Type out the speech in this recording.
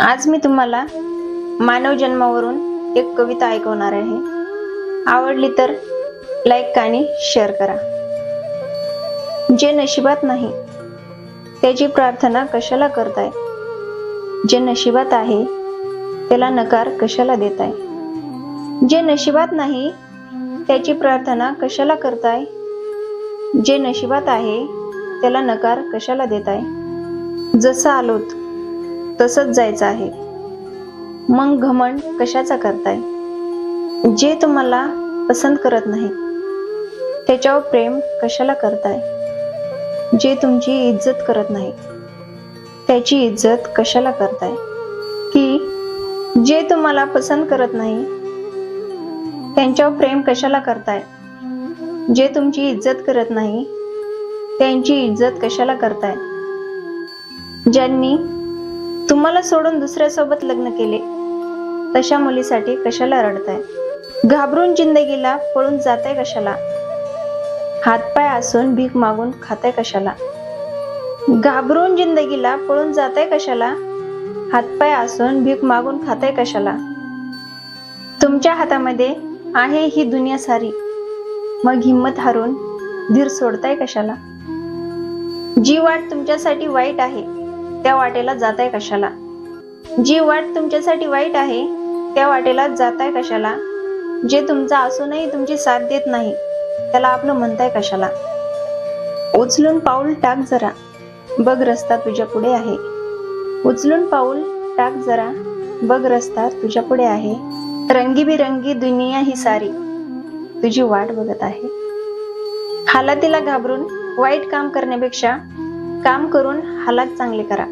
आज मी तुम्हाला मानव जन्मावरून एक कविता ऐकवणार आहे. आवडली तर लाईक आणि शेअर करा. जे नशिबात नाही त्याची प्रार्थना कशाला करताय? जे नशिबात आहे त्याला नकार कशाला देताय? जे नशिबात नाही त्याची प्रार्थना कशाला करताय? जे नशिबात आहे त्याला नकार कशाला देताय? जसं आलोत तसंच जायचं आहे. मग घमंड कशाचा करताय? जे तुम्हाला पसंत करत नाही त्याच्यावर प्रेम कशाला करताय? जे तुमची इज्जत करत नाही त्याची इज्जत कशाला करताय? की जे तुम्हाला पसंत करत नाही त्यांच्यावर प्रेम कशाला करताय? जे तुमची इज्जत करत नाही त्यांची इज्जत कशाला करताय? ज्यांनी तुम्हाला सोडून दुसऱ्यासोबत लग्न केले. तशा मुलीसाठी कशाला रडताय? घाबरून जिंदगीला पळून जाताय कशाला? हातपाय असून भीक मागून खाताय कशाला? घाबरून जिंदगीला पळून जाताय कशाला? हातपाय असून भीक मागून खाताय कशाला? तुमच्या हातामध्ये आहे ही दुनिया सारी. मग हिंमत हारून धीर सोडताय कशाला? जी वाट तुमच्यासाठी वाईट आहे त्या वाटेला जाताय कशाला? जी वाट तुमच्यासाठी वाईट आहे त्या वाटेला जाताय कशाला? जे तुमचा असूनही तुमची साथ देत नाही त्याला आपलं म्हणताय कशाला? उचलून पाऊल टाक जरा. बघ रस्ता तुझ्या पुढे आहे. उचलून पाऊल टाक जरा. बघ रस्ता तुझ्या पुढे आहे. रंगीबिरंगी दुनिया ही सारी. तुझी वाट बघत आहे. हालातीला घाबरून वाईट काम करण्यापेक्षा काम करून हालात चांगले करा.